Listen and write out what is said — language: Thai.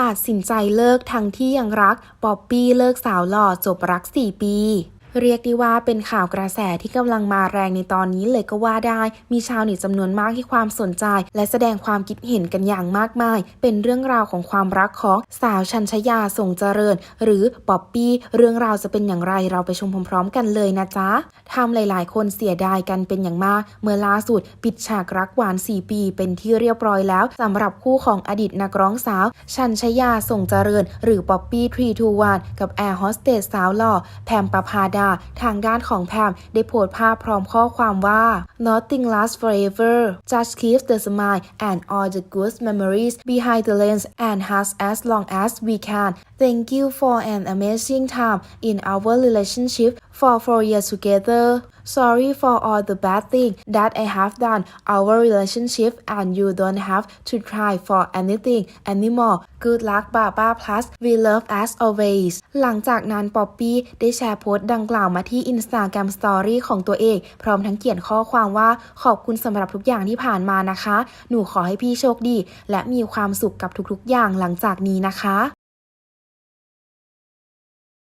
ตัดสินใจเลิกทั้งที่ยังรัก ป๊อปปี้เลิกสาวหล่อจบรัก 4 ปี เรียกได้ว่าเป็นข่าวกระแสที่กำลังมาแรงในตอนนี้เลยก็ว่าได้ มีชาวเน็ตจำนวนมากให้ความสนใจ และแสดงความคิดเห็นกันอย่างมากมาย เป็นเรื่องราวของความรักของสาวชัญชยาส่งเจริญ หรือป๊อปปี้ เรื่องราวจะเป็นอย่างไรเราไปชมพร้อมๆ กันเลยนะจ๊ะทำหลายๆ คนเสียดายกันเป็นอย่างมาก เมื่อล่าสุด ปิดฉากรักหวาน 4 ปี เป็นที่เรียบร้อยแล้วสำหรับคู่ของอดีตนักร้องสาว ชัญชยาส่งเจริญ หรือป๊อปปี้ทรีทูวานกับแอร์โฮสเตสสาวหล่อแพมประภาดา ทางด้านของแพมได้โพสต์ภาพพร้อมข้อความว่า nothing lasts forever just keep the smile and all the good memories behind the lens and has as long as we can thank you for an amazing time in our relationship for four years together sorry for all the bad things that I have done our relationship and you don't have to try for anything anymore good luck Baba plus we love as always หลังจากนั้นป๊อปปี้ได้แชร์โพสต์ดังกล่าวมาที่ Instagram Story ของตัวเอง พร้อมทั้งเขียนข้อความว่าขอบคุณสำหรับทุกอย่างที่ผ่านมานะคะ หนูขอให้พี่โชคดี และมีความสุขกับทุกๆอย่างหลังจากนี้นะคะ